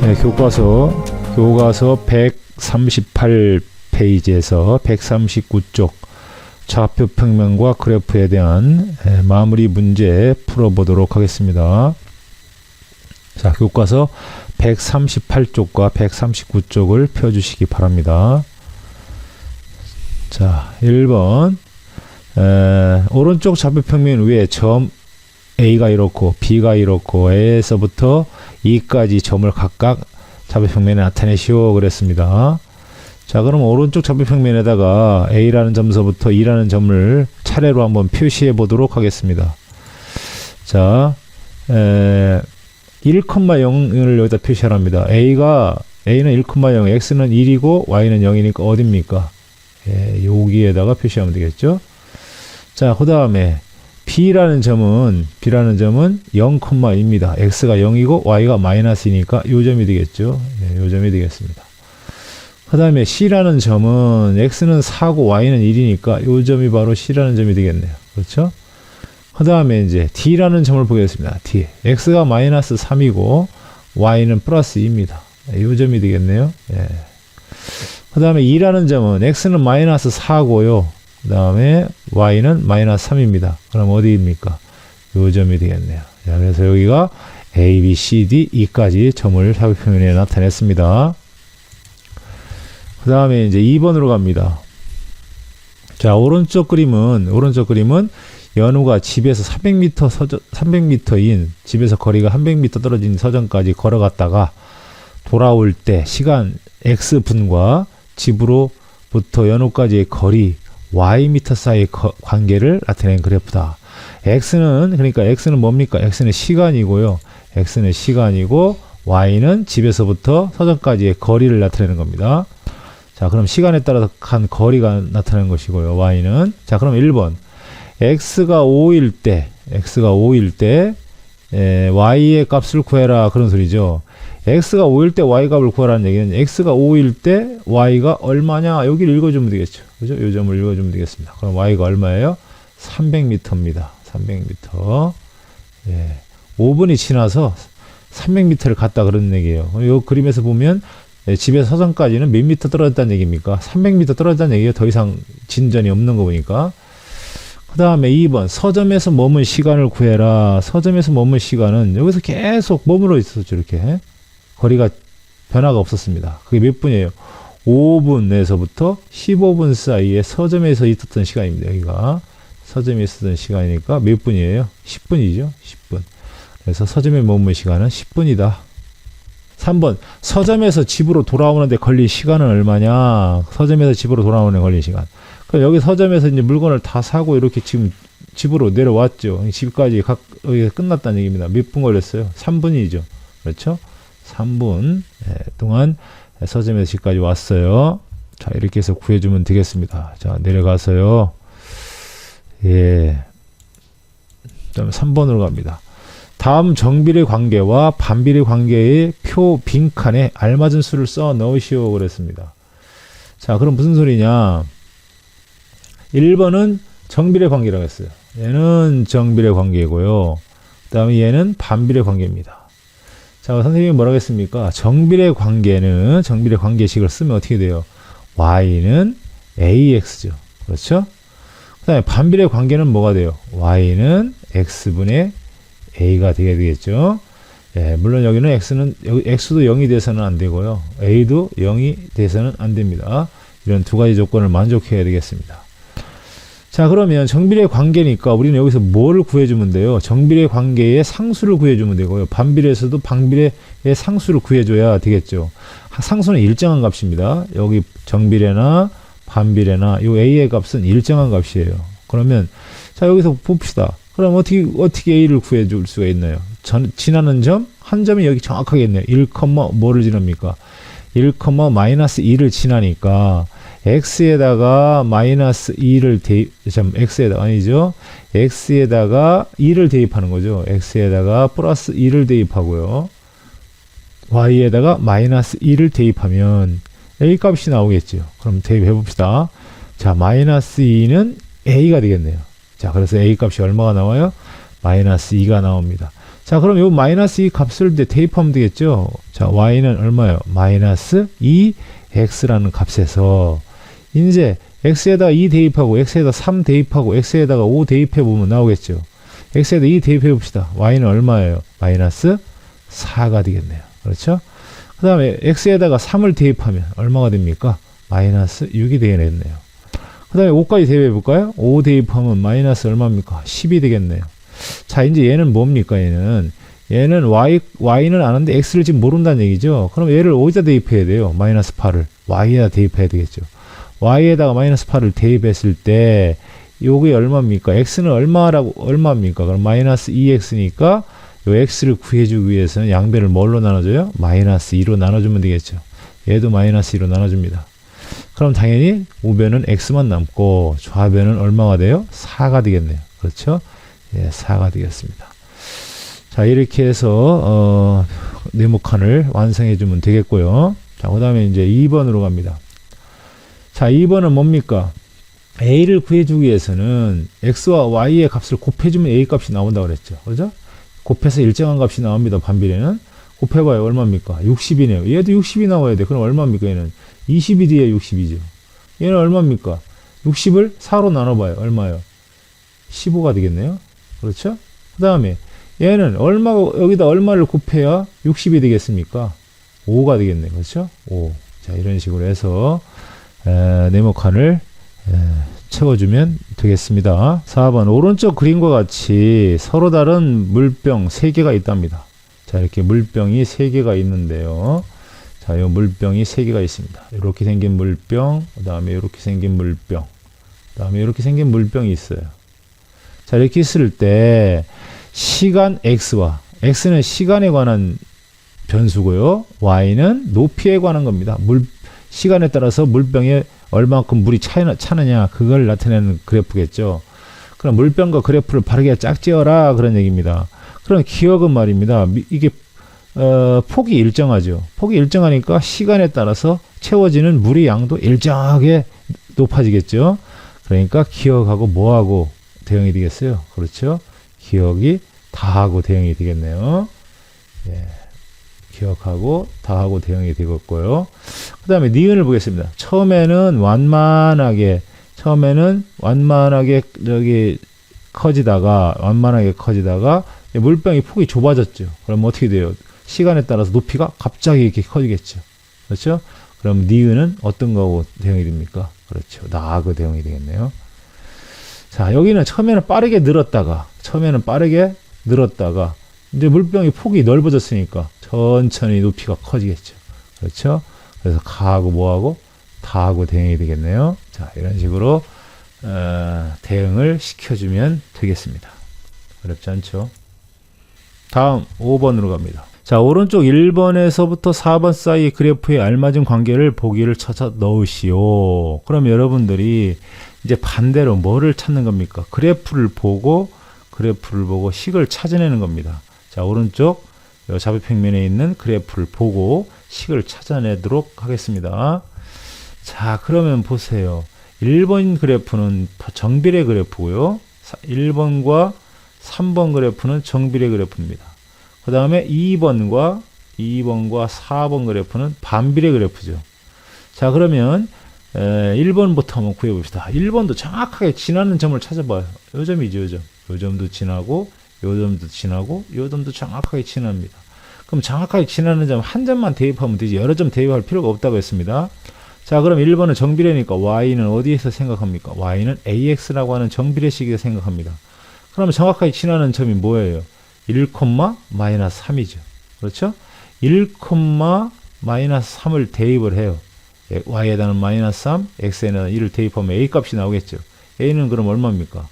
네, 교과서 교과서 138페이지에서 139쪽 좌표 평면과 그래프에 대한 에, 마무리 문제 풀어보도록 하겠습니다. 자, 교과서 138쪽과 139쪽을 펴주시기 바랍니다. 자, 1번 에, 오른쪽 좌표 평면 위에 점 A가 이렇고 B가 이렇고 A에서부터 E까지 점을 각각 좌표평면에 나타내시오 그랬습니다. 자 그럼 오른쪽 좌표평면에다가 A라는 점서부터 E라는 점을 차례로 한번 표시해 보도록 하겠습니다. 자 에, 1,0을 여기다 표시하랍니다. A가 A는 1,0, X는 1이고 Y는 0이니까 어딥니까? 예, 여기에다가 표시하면 되겠죠. 자, 그 다음에 B라는 점은 B라는 점은 0,2입니다. X가 0이고 Y가 마이너스이니까 요 점이 되겠죠. 예, 요 점이 되겠습니다. 그 다음에 C라는 점은 X는 4고 Y는 1이니까 요 점이 바로 C라는 점이 되겠네요. 그렇죠? 그 다음에 이제 D라는 점을 보겠습니다. D. X가 마이너스 3이고 Y는 플러스 2입니다. 요 점이 되겠네요. 예. 그 다음에 2라는 점은 X는 마이너스 4고요. 그 다음에 Y는 마이너스 3입니다. 그럼 어디입니까? 요 점이 되겠네요. 자, 그래서 여기가 A, B, C, D, E까지 점을 사표면에 나타냈습니다. 그 다음에 이제 2번으로 갑니다. 자, 오른쪽 그림은, 오른쪽 그림은 연우가 집에서 300m 서점, 300m인 집에서 거리가 100m 떨어진 서점까지 걸어갔다가 돌아올 때 시간 X분과 집으로부터 연우까지의 거리 y미터 사이의 거- 관계를 나타낸 그래프다. x는 그러니까 x는 뭡니까? x는 시간이고요. x는 시간이고 y는 집에서부터 서점까지의 거리를 나타내는 겁니다. 자, 그럼 시간에 따라서 간 거리가 나타나는 것이고요. y는 자, 그럼 1번 x가 5일 때 x가 5일 때 에, y의 값을 구해라 그런 소리죠. x가 5일 때 y 값을 구하라는 얘기는 x가 5일 때 y가 얼마냐 여기를 읽어주면 되겠죠. 그죠? 요 점을 읽어주면 되겠습니다. 그럼 y가 얼마예요? 300m입니다. 300m. 예. 5분이 지나서 300m를 갔다 그런 얘기예요. 이 그림에서 보면 예, 집에서 서점까지는 몇 미터 떨어졌다는 얘기입니까? 300m 떨어졌다는 얘기예요. 더 이상 진전이 없는 거 보니까. 그 다음에 2번 서점에서 머문 시간을 구해라. 서점에서 머문 시간은 여기서 계속 머물러 있었죠. 이렇게 거리가 변화가 없었습니다. 그게 몇 분이에요? 5분에서부터 15분 사이에 서점에서 있었던 시간입니다. 여기가 서점에 있었던 시간이니까 몇 분이에요? 10분이죠. 10분. 그래서 서점에 머문 시간은 10분이다. 3번 서점에서 집으로 돌아오는데 걸린 시간은 얼마냐? 서점에서 집으로 돌아오는 데 걸린 시간. 그 여기 서점에서 이제 물건을 다 사고 이렇게 지금 집으로 내려왔죠. 집까지 각 여기 끝났다는 얘기입니다. 몇 분 걸렸어요? 3분이죠. 그렇죠? 3분 예, 동안 서점에서 집까지 왔어요. 자, 이렇게 해서 구해주면 되겠습니다. 자, 내려가서요. 예. 그다음에 3번으로 갑니다. 다음 정비례 관계와 반비례 관계의 표 빈칸에 알맞은 수를 써 넣으시오 그랬습니다. 자, 그럼 무슨 소리냐? 1번은 정비례 관계라고 했어요. 얘는 정비례 관계고요. 그 다음에 얘는 반비례 관계입니다. 자, 선생님이 뭐라고 했습니까? 정비례 관계는, 정비례 관계식을 쓰면 어떻게 돼요? y는 ax죠. 그렇죠? 그 다음에 반비례 관계는 뭐가 돼요? y는 x분의 a가 되게 되겠죠. 예, 물론 여기는 x는, x도 0이 돼서는 안 되고요. a도 0이 돼서는 안 됩니다. 이런 두 가지 조건을 만족해야 되겠습니다. 자, 그러면 정비례 관계니까 우리는 여기서 뭐를 구해주면 돼요? 정비례 관계의 상수를 구해주면 되고요. 반비례에서도 반비례의 상수를 구해줘야 되겠죠. 하- 상수는 일정한 값입니다. 여기 정비례나 반비례나 이 a의 값은 일정한 값이에요. 그러면 자 여기서 봅시다. 그럼 어떻게 어떻게 a를 구해줄 수가 있나요? 전, 지나는 점 한 점이 여기 정확하게 있네요. 1, 뭐를 지납니까? 1, 마이너스 2를 지나니까 x에다가 마이너스 2를 대입, 참, x에다가, 아니죠. x에다가 2를 대입하는 거죠. x에다가 플러스 2를 대입하고요. y에다가 마이너스 2를 대입하면 a 값이 나오겠죠. 그럼 대입해 봅시다. 자, 마이너스 2는 a가 되겠네요. 자, 그래서 a 값이 얼마가 나와요? 마이너스 2가 나옵니다. 자, 그럼 요 마이너스 이 값을 이제 대입하면 되겠죠. 자, y는 얼마예요? 마이너스 2x라는 값에서 이제 x에다 2 대입하고 x에다 3 대입하고 x에다가 5 대입해 보면 나오겠죠. x에다 2 대입해 봅시다. y는 얼마예요? 마이너스 4가 되겠네요. 그렇죠? 그 다음에 x에다가 3을 대입하면 얼마가 됩니까? 마이너스 6이 되겠네요. 그 다음에 5까지 대입해 볼까요? 5 대입하면 마이너스 얼마입니까? 10이 되겠네요. 자, 이제 얘는 뭡니까? 얘는 얘는 y y는 아는데 x를 지금 모른다는 얘기죠. 그럼 얘를 어디다 대입해야 돼요? 마이너스 8을 y에다 대입해야 되겠죠. Y에다가 마이너스 8을 대입했을 때 요게 얼마입니까? x는 얼마라고 얼마입니까? 그럼 마이너스 2x니까 요 x를 구해주기 위해서는 양변을 뭘로 나눠줘요? 마이너스 2로 나눠주면 되겠죠. 얘도 마이너스 2로 나눠줍니다. 그럼 당연히 우변은 x만 남고 좌변은 얼마가 돼요? 4가 되겠네요. 그렇죠? 예, 4가 되겠습니다. 자, 이렇게 해서 어, 네모칸을 완성해 주면 되겠고요. 자, 그 다음에 이제 2번으로 갑니다. 자, 2번은 뭡니까? a를 구해 주기 위해서는 x와 y의 값을 곱해 주면 a 값이 나온다고 그랬죠. 그죠? 곱해서 일정한 값이 나옵니다. 반비례는 곱해 봐요. 얼마입니까? 60이네요. 얘도 60이 나와야 돼. 그럼 얼마입니까? 얘는 20이 뒤에 60이죠. 얘는 얼마입니까? 60을 4로 나눠 봐요. 얼마요? 15가 되겠네요. 그렇죠? 그 다음에 얘는 얼마 여기다 얼마를 곱해야 60이 되겠습니까? 5가 되겠네. 그렇죠? 5. 자, 이런 식으로 해서 에, 네모칸을 에, 채워주면 되겠습니다. 4번 오른쪽 그림과 같이 서로 다른 물병 3개가 있답니다. 자, 이렇게 물병이 3개가 있는데요. 자, 이 물병이 3개가 있습니다. 이렇게 생긴 물병, 그 다음에 이렇게 생긴 물병, 그 다음에 이렇게 생긴 물병이 있어요. 자, 이렇게 있을 때 시간 x와 x는 시간에 관한 변수고요. y는 높이에 관한 겁니다. 물 시간에 따라서 물병에 얼마큼 물이 차이나, 차느냐 그걸 나타내는 그래프겠죠. 그럼 물병과 그래프를 바르게 짝지어라 그런 얘기입니다. 그럼 기억은 말입니다. 미- 이게 어, 폭이 일정하죠. 폭이 일정하니까 시간에 따라서 채워지는 물의 양도 일정하게 높아지겠죠. 그러니까 기억하고 뭐하고 대응이 되겠어요. 그렇죠. 기억이 다하고 대응이 되겠네요. 예. 기억하고 다하고 대응이 되겠고요. 그 다음에 니은을 보겠습니다. 처음에는 완만하게, 처음에는 완만하게 저기 커지다가, 완만하게 커지다가 물병이 폭이 좁아졌죠. 그럼 어떻게 돼요? 시간에 따라서 높이가 갑자기 이렇게 커지겠죠. 그렇죠? 그럼 니은은 어떤 거하고 대응이 됩니까? 그렇죠. 나하고 대응이 되겠네요. 자, 여기는 처음에는 빠르게 늘었다가, 처음에는 빠르게 늘었다가, 이제 물병이 폭이 넓어졌으니까 천천히 높이가 커지겠죠. 그렇죠? 그래서 가하고 뭐하고 다하고 대응이 되겠네요. 자, 이런 식으로 어, 대응을 시켜주면 되겠습니다. 어렵지 않죠? 다음 5번으로 갑니다. 자, 오른쪽 1번에서부터 4번 사이 그래프에 알맞은 관계를 보기를 찾아 넣으시오. 그럼 여러분들이 이제 반대로 뭐를 찾는 겁니까? 그래프를 보고 그래프를 보고 식을 찾아내는 겁니다. 자, 오른쪽 요 좌표평면에 있는 그래프를 보고 식을 찾아내도록 하겠습니다. 자, 그러면 보세요. 1번 그래프는 정비례 그래프고요. 1번과 3번 그래프는 정비례 그래프입니다. 그 다음에 2번과 2번과 4번 그래프는 반비례 그래프죠. 자, 그러면 에, 1번부터 한번 구해봅시다. 1번도 정확하게 지나는 점을 찾아봐요. 요 점이죠, 요 점. 요 점도 지나고, 요 점도 지나고, 요 점도 정확하게 지납니다. 그럼 정확하게 지나는 점 한 점만 대입하면 되지 여러 점 대입할 필요가 없다고 했습니다. 자, 그럼 1번은 정비례니까 y는 어디에서 생각합니까? y는 ax라고 하는 정비례식에서 생각합니다. 그러면 정확하게 지나는 점이 뭐예요? 1, 마이너스 3이죠. 그렇죠? 1, 마이너스 3을 대입을 해요. y에다는 마이너스 3, x에는 1을 대입하면 a 값이 나오겠죠. a는 그럼 얼마입니까?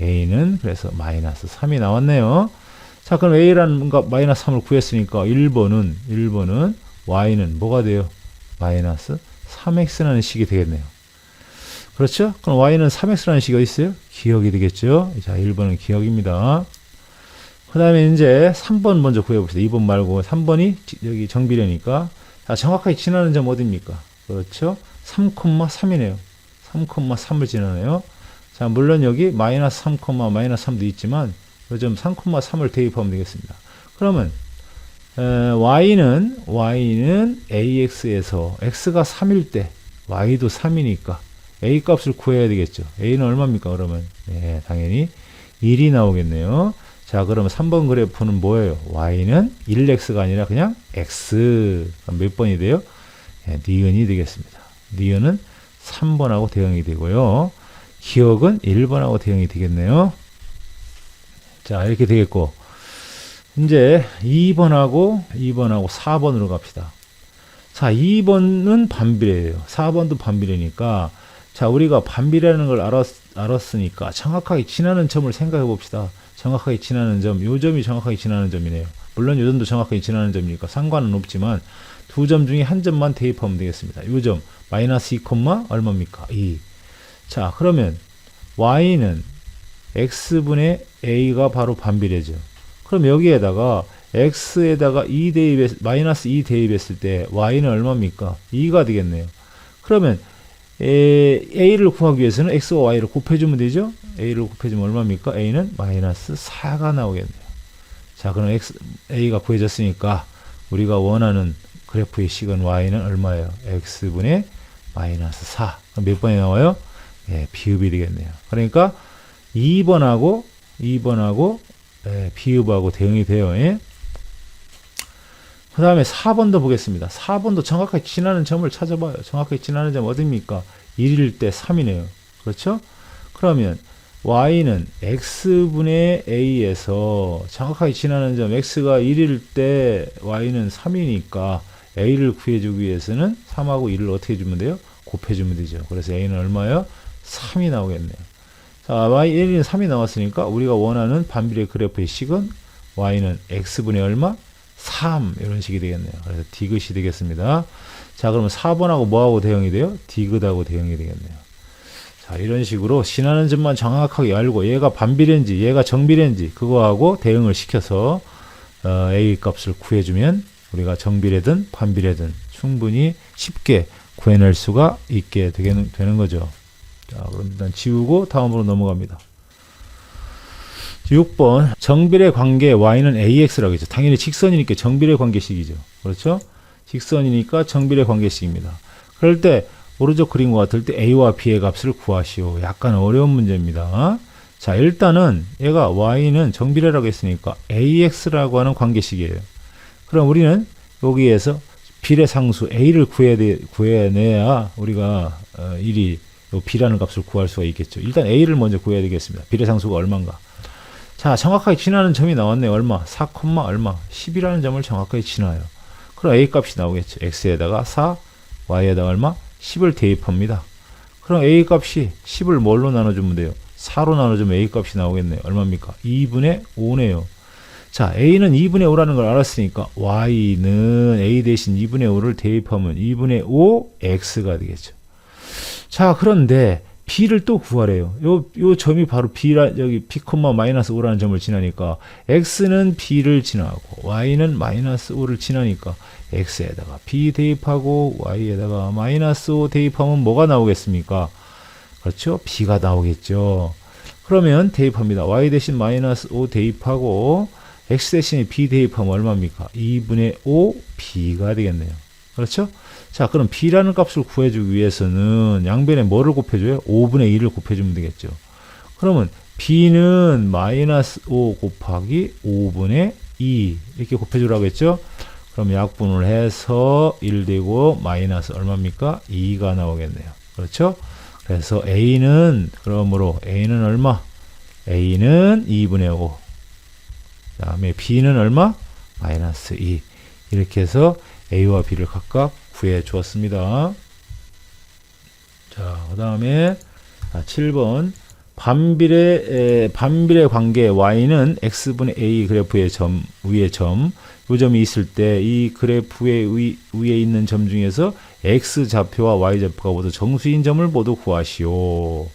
A는 그래서 마이너스 3이 나왔네요. 자, 그럼 a라는 뭔가 마이너스 3을 구했으니까 1번은 1번은 y는 뭐가 돼요? 마이너스 3x라는 식이 되겠네요. 그렇죠? 그럼 y는 3x라는 식이 어디 있어요? 기억이 되겠죠? 자, 1번은 기억입니다. 그 다음에 이제 3번 먼저 구해봅시다. 2번 말고 3번이 여기 정비례니까. 자, 정확하게 지나는 점 어디입니까? 그렇죠? 3,3이네요. 3,3을 지나네요. 자, 물론 여기 마이너스 3, 마이너스 3도 있지만 요점 3,3을 대입하면 되겠습니다. 그러면 에, y는 y는 ax에서 x가 3일 때 y도 3이니까 a 값을 구해야 되겠죠. a는 얼마입니까? 그러면 예, 당연히 1이 나오겠네요. 자, 그러면 3번 그래프는 뭐예요? y는 1x가 아니라 그냥 x. 그럼 몇 번이 돼요? 예, 니은이 되겠습니다. 니은은 3번하고 대응이 되고요. 기억은 1번하고 대응이 되겠네요. 자, 이렇게 되겠고. 이제 2번하고 2번하고 4번으로 갑시다. 자, 2번은 반비례예요. 4번도 반비례니까 자, 우리가 반비례라는 걸 알았, 알았으니까 정확하게 지나는 점을 생각해 봅시다. 정확하게 지나는 점, 요 점이 정확하게 지나는 점이네요. 물론 요 점도 정확하게 지나는 점이니까 상관은 없지만 두 점 중에 한 점만 대입하면 되겠습니다. 요 점, 마이너스 2, 얼마입니까? 2. 자, 그러면 y는 x분의 a가 바로 반비례죠. 그럼 여기에다가 x에다가 2 대입했, 마이너스 2 대입했을 때 y는 얼마입니까? 2가 되겠네요. 그러면 에, a를 구하기 위해서는 x와 y를 곱해주면 되죠? a를 곱해주면 얼마입니까? a는 마이너스 4가 나오겠네요. 자, 그럼 x, a가 구해졌으니까 우리가 원하는 그래프의 식은 y는 얼마예요? x분의 마이너스 4. 그럼 몇 번이 나와요? 예, 비읍이 되겠네요. 그러니까 2번하고 2번하고 예, 비읍하고 대응이 돼요. 예? 그 다음에 4번도 보겠습니다. 4번도 정확하게 지나는 점을 찾아봐요. 정확하게 지나는 점 어딥니까? 1일 때 3이네요. 그렇죠? 그러면 y는 x분의 a에서 정확하게 지나는 점 x가 1일 때 y는 3이니까 a를 구해주기 위해서는 3하고 1을 어떻게 주면 돼요? 곱해주면 되죠. 그래서 a는 얼마예요? 3이 나오겠네요. 자, y, a는 3이 나왔으니까 우리가 원하는 반비례 그래프의 식은 y는 x분의 얼마? 3 이런 식이 되겠네요. 그래서 디귿이 되겠습니다. 자, 그러면 4번하고 뭐하고 대응이 돼요? 디귿하고 대응이 되겠네요. 자, 이런 식으로 지나는 점만 정확하게 알고 얘가 반비례인지 얘가 정비례인지 그거하고 대응을 시켜서 어, a 값을 구해주면 우리가 정비례든 반비례든 충분히 쉽게 구해낼 수가 있게 되는, 되는 거죠. 자, 그럼 일단 지우고 다음으로 넘어갑니다. 6번 정비례 관계 y는 ax라고 했죠. 당연히 직선이니까 정비례 관계식이죠. 그렇죠? 직선이니까 정비례 관계식입니다. 그럴 때 오른쪽 그림과 같을 때 a와 b의 값을 구하시오. 약간 어려운 문제입니다. 자, 일단은 얘가 y는 정비례라고 했으니까 ax라고 하는 관계식이에요. 그럼 우리는 여기에서 비례 상수 a를 구해야 돼, 구해내야 우리가 어, 일이 요 b라는 값을 구할 수가 있겠죠. 일단 a를 먼저 구해야 되겠습니다. 비례상수가 얼마인가? 자, 정확하게 지나는 점이 나왔네요. 얼마? 4, 얼마? 10이라는 점을 정확하게 지나요. 그럼 a 값이 나오겠죠. x에다가 4, y에다가 얼마? 10을 대입합니다. 그럼 a 값이 10을 뭘로 나눠주면 돼요? 4로 나눠주면 a 값이 나오겠네요. 얼마입니까? 2분의 5네요. 자, a는 2분의 5라는 걸 알았으니까 y는 a 대신 2분의 5를 대입하면 2분의 5 x가 되겠죠. 자, 그런데 b를 또 구하래요. 요, 요 점이 바로 b라, 여기 b, 마이너스 5라는 점을 지나니까 x는 b를 지나고 y는 마이너스 5를 지나니까 x에다가 b 대입하고 y에다가 마이너스 5 대입하면 뭐가 나오겠습니까? 그렇죠? b가 나오겠죠. 그러면 대입합니다. y 대신 마이너스 5 대입하고 x 대신에 b 대입하면 얼마입니까? 2분의 5 b가 되겠네요. 그렇죠? 자, 그럼 b라는 값을 구해주기 위해서는 양변에 뭐를 곱해줘요? 5분의 2를 곱해주면 되겠죠. 그러면 b는 마이너스 5 곱하기 5분의 2 이렇게 곱해주라고 했죠. 그럼 약분을 해서 1 되고 마이너스 얼마입니까? 2가 나오겠네요. 그렇죠? 그래서 a는 그러므로 a는 얼마? a는 2분의 5. 다음에 b는 얼마? 마이너스 2. 이렇게 해서 a와 b를 각각 구해 주었습니다. 자, 그 다음에 7번 반비례 반비례 관계 y는 x분의 a 그래프의 점 위의 점, 요 점이 있을 때 이 그래프의 위, 위에 있는 점 중에서 x 좌표와 y 좌표가 모두 정수인 점을 모두 구하시오.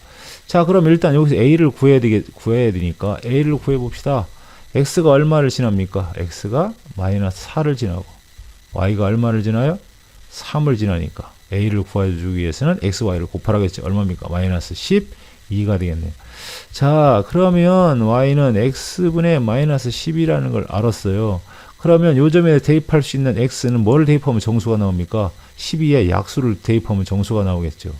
자, 그럼 일단 여기서 a를 구해야 되게 구해야 되니까 a를 구해 봅시다. x가 얼마를 지납니까? x가 마이너스 4를 지나고 y가 얼마를 지나요? 3을 지나니까 a를 구해주기 위해서는 x, y를 곱하라겠죠. 얼마입니까? 마이너스 10, 2가 되겠네요. 자, 그러면 y는 x분의 마이너스 10이라는 걸 알았어요. 그러면 요점에 대입할 수 있는 x는 뭘 대입하면 정수가 나옵니까? 12에 약수를 대입하면 정수가 나오겠죠.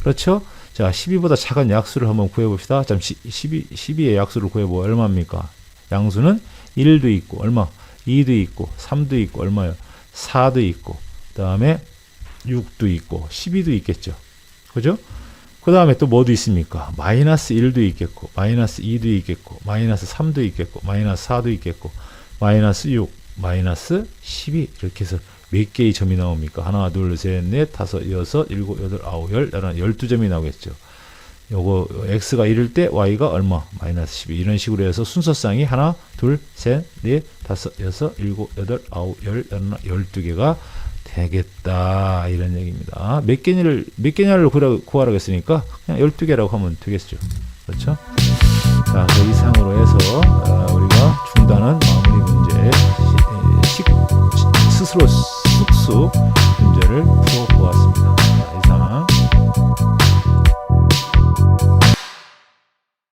그렇죠? 자, 12보다 작은 약수를 한번 구해봅시다. 자, 12, 12의 약수를 구해보 얼마입니까? 양수는 1도 있고, 얼마? 2도 있고, 3도 있고, 얼마요? 4도 있고, 그 다음에 6도 있고, 12도 있겠죠. 그죠? 그 다음에 또 뭐도 있습니까? 마이너스 1도 있겠고, 마이너스 2도 있겠고, 마이너스 3도 있겠고, 마이너스 4도 있겠고, 마이너스 6, 마이너스 12 이렇게 해서 몇 개의 점이 나옵니까? 하나, 둘, 셋, 넷, 다섯, 여섯, 일곱, 여덟, 아홉, 열, 열한, 열두 점이 나오겠죠. 요거 x가 1일 때 y가 얼마? 마이너스 12 이런 식으로 해서 순서상이 하나, 둘, 셋, 넷, 다섯, 여섯, 일곱, 여덟, 아홉, 열, 열하나, 열두 개가 되겠다 이런 얘기입니다. 몇 개를 몇 개냐를 구하라고 했으니까 그냥 12개라고 하면 되겠죠. 그렇죠? 자, 그 이상으로 해서 어, 우리가 중단은 마무리 문제 스스로